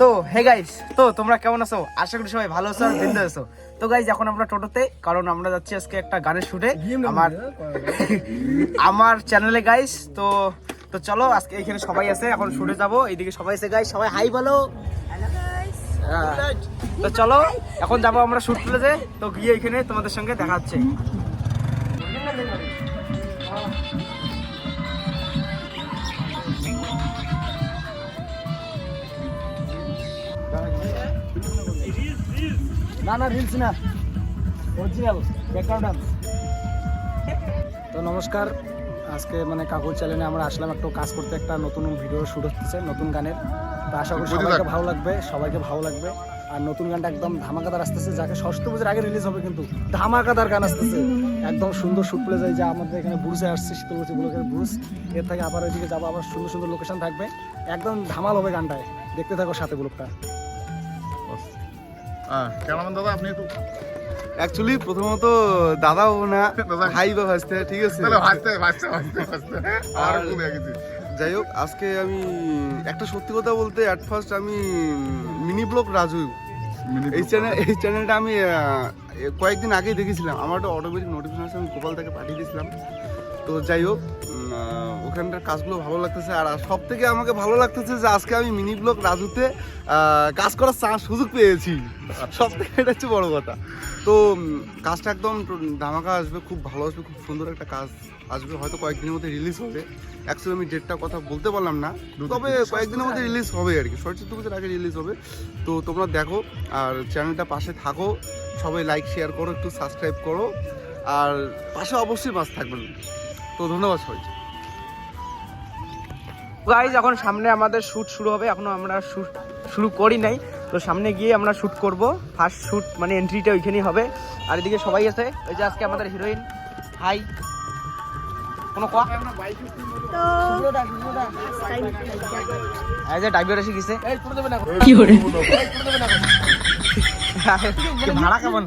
তো hey guys তো তোমরা কেমন আছো? আশা করি সবাই ভালো আছো আর বিন্দু আছো। তো গাইস এখন আমরা টোটোতে কারণ আমরা যাচ্ছি আজকে একটা গানের শুটে। আমার আমার চ্যানেলে গাইস তো তো চলো আজকে এখানে সবাই আছে এখন শুটে যাব। এইদিকে সবাই আছে গাইস সবাই হাই বলো। হ্যাঁ। তো চলো এখন যাব আমরা শুট প্লেসে তো গিয়ে এখানে তোমাদের সঙ্গে দেখা হচ্ছে। না না রিলস না। অরিজিনাল ব্যাকগ্রাউন্ড তো নমস্কার। আজকে মানে কাকুর চ্যানেলে আমরা আসলাম একটু কাজ করতে একটা নতুন ভিডিও শুট হচ্ছে নতুন গানের। তো আশা করি সবাইকে ভালো লাগবে সবাইকে ভালো লাগবে। আর নতুন গানটা একদম ধামাকাদার আসতেছে যাকে ষষ্ঠ পুজোর আগে রিলিজ হবে কিন্তু ধামাকাদার গান আসতেছে। একদম সুন্দর শুট প্লে যায় যা আমাদের এখানে ব্রুজে আসছে শীতলকুচি ব্লকের ব্রুজ এর থেকে আবার ওইদিকে যাব আবার সুন্দর সুন্দর লোকেশন থাকবে। একদম ধামাল হবে গানটায়। দেখতে থাকো সাথে ব্লকটা কেমন দাদা? আপনি একটু অ্যাকচুয়ালি প্রথমত দাদাও না দাদা। ভাই বা ভাসতে ঠিক আছে? আর যাই হোক আজকে আমি একটা সত্যি কথা বলতে অ্যাট ফার্স্ট আমি মিনি ব্লগ রাজু। এই চ্যানেল এই চ্যানেলটা আমি কয়েকদিন আগেই দেখেছিলাম। আমার একটা অটোমেটিক নোটিফিকেশন আমি গোপাল থেকে পাঠিয়ে দিয়েছিলাম। তো যাই হোক ওখানটার কাজগুলো ভালো লাগতেছে। আর সব থেকে আমাকে ভালো লাগতেছে যে আজকে আমি মিনি ব্লক রাজুতে কাজ করার চান্স সুযোগ পেয়েছি। সব থেকে এটা হচ্ছে বড় কথা। তো কাজটা একদম ধামাকা আসবে, খুব ভালো আসবে, খুব সুন্দর একটা কাজ আসবে। হয়তো কয়েকদিনের মধ্যে রিলিজ হবে। অ্যাকচুয়ালি আমি ডেটটা কথা বলতে পারলাম না। তবে কয়েকদিনের মধ্যে রিলিজ হবে আর কি। সরস্বতী পুজোর আগে রিলিজ হবে। তো তোমরা দেখো, আর চ্যানেলটা পাশে থাকো। সবাই লাইক শেয়ার করো, একটু সাবস্ক্রাইব করো। আর পাশে অবশ্যই মাছ থাকবেন তো ধন্যবাদ সবাইকে। গাইজ এখন সামনে আমাদের শ্যুট শুরু হবে। এখনও আমরা শুট শুরু করি নাই। তো সামনে গিয়ে আমরা শ্যুট করব। ফার্স্ট শ্যুট মানে এন্ট্রিটা ওইখানেই হবে। আর এদিকে সবাই আছে। ওই যে আজকে আমাদের হিরোইন হাই কোনো কোয়া এই যে ড্রাইভার এসে গেছে। ভাড়া কেমন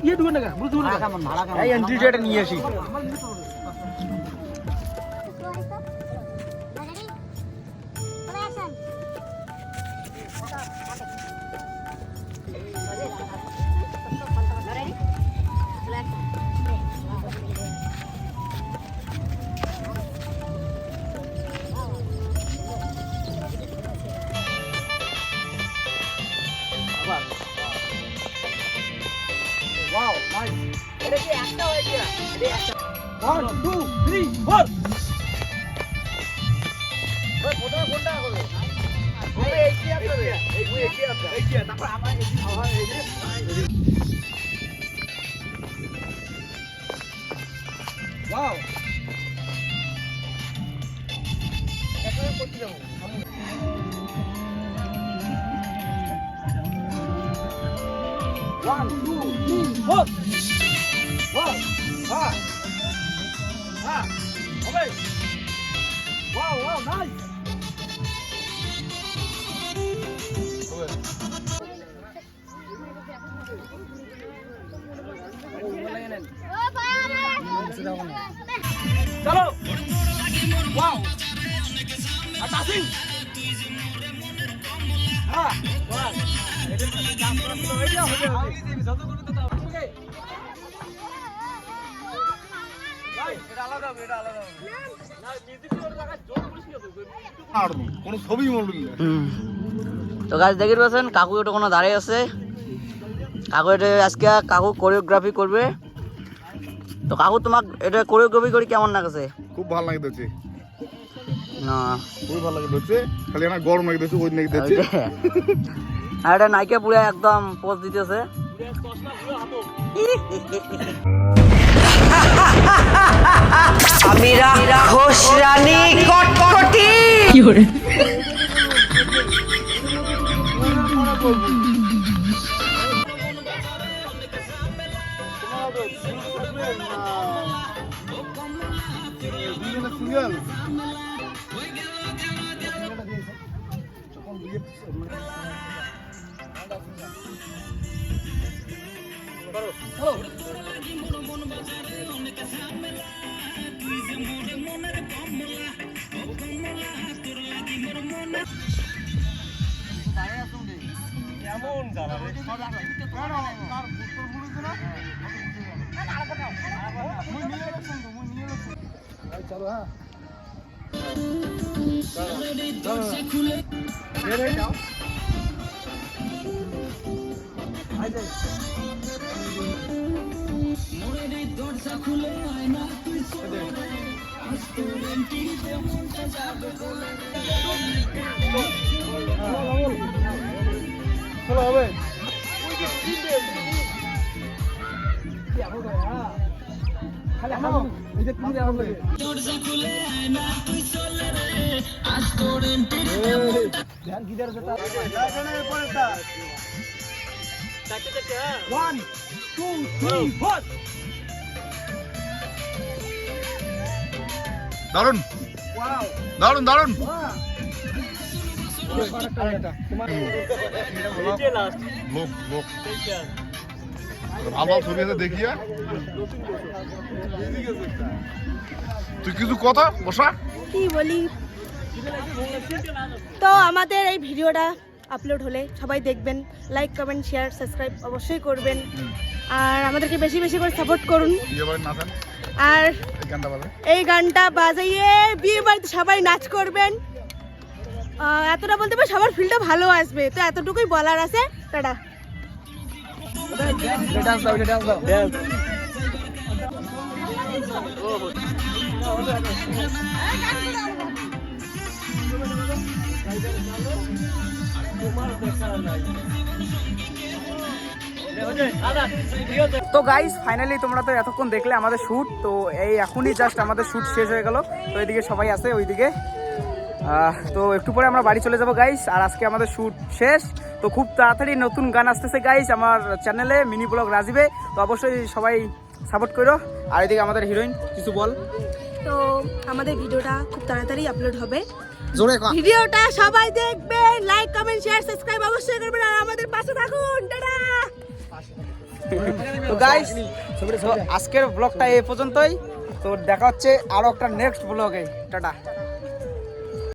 ভাড়া কেমন ভাড়া কেমন এই এন্ট্রিটা নিয়ে আসি। এটা কি একটা হয়েছে এটা একটা ওয়ান টু থ্রি ফোর ওই ফটো কোনটা আপনাদের এই আপনাদের তারপর আমার এইটি আমার এইটি One, two, three, four. Wow. Ah. Ah. Okay. Wow, wow, nice. চলো ওয়াও আটাসিং হ্যাঁ ওয়াও তো গাছ দেখে পাচ্ছেন, কাকু এটা কোনো দাঁড়িয়ে আছে। কাকু এটা আজকে কাকু কোরিওগ্রাফি করবে। তো কাকু, তোমাক এটা কোরিওগ্রাফি করে কেমন লাগছে? খুব ভালো লাগে দেখছি না। খুবই ভালো লাগে দেখছি খালি আমার গরম লাগে দেখছি ওই নাকি দেখছি আর এটা নাইকে পুরো একদম পোজ দিতেছে। আমি রাক্ষস রানী কটকটি। সিঙ্গেল কেমন জ্বালা রে তার উত্তর মনে চলো হ্যাঁ। ধ্যান কিধার से One, two, three, four. দারুণ. দারুণ দারুণ Wow. লোক লোক ভালো ছবি আছে দেখিয়া। তুই কিছু কথা বসা। কি বলি? তো আমাদের এই ভিডিওটা আপলোড হলে সবাই দেখবেন লাইক কমেন্ট শেয়ার সাবস্ক্রাইব অবশ্যই করবেন। আর আমাদেরকে বেশি বেশি করে সাপোর্ট করুন। আর এই গানটা বাজে। এই গানটা বাজাইয়ে বিয়ে বাড়িতে সবাই নাচ করবেন। এতটা বলতে পারি সবার ফিলটা ভালো আসবে। তো এতটুকুই বলার আছে। টাটা। ডান্স দাও ডান্স দাও। তো গাইস ফাইনালি তোমরা তো এতক্ষণ দেখলে আমাদের শ্যুট তো এই এখনই জাস্ট আমাদের শ্যুট শেষ হয়ে গেল। তো এদিকে সবাই আছে ওইদিকে। তো একটু পরে আমরা বাড়ি চলে যাব গাইস আর আজকে আমাদের শ্যুট শেষ। তো খুব তাড়াতাড়ি নতুন গান আসতেছে গাইস আমার চ্যানেলে মিনি ব্লগ রাজীবে। তো অবশ্যই সবাই সাপোর্ট করো। আর এদিকে আমাদের হিরোইন কিছু বল। তো আমাদের ভিডিওটা খুব তাড়াতাড়ি আপলোড হবে। জোরে ভিডিওটা সবাই দেখবেন লাইক কমেন্ট শেয়ার সাবস্ক্রাইব অবশ্যই করবেন। আর আমাদের পাশে থাকুন। টাটা! তো গাইস আজকের ব্লগটা এই পর্যন্তই। তো দেখা হচ্ছে আরও একটা নেক্সট ব্লগে টাটা।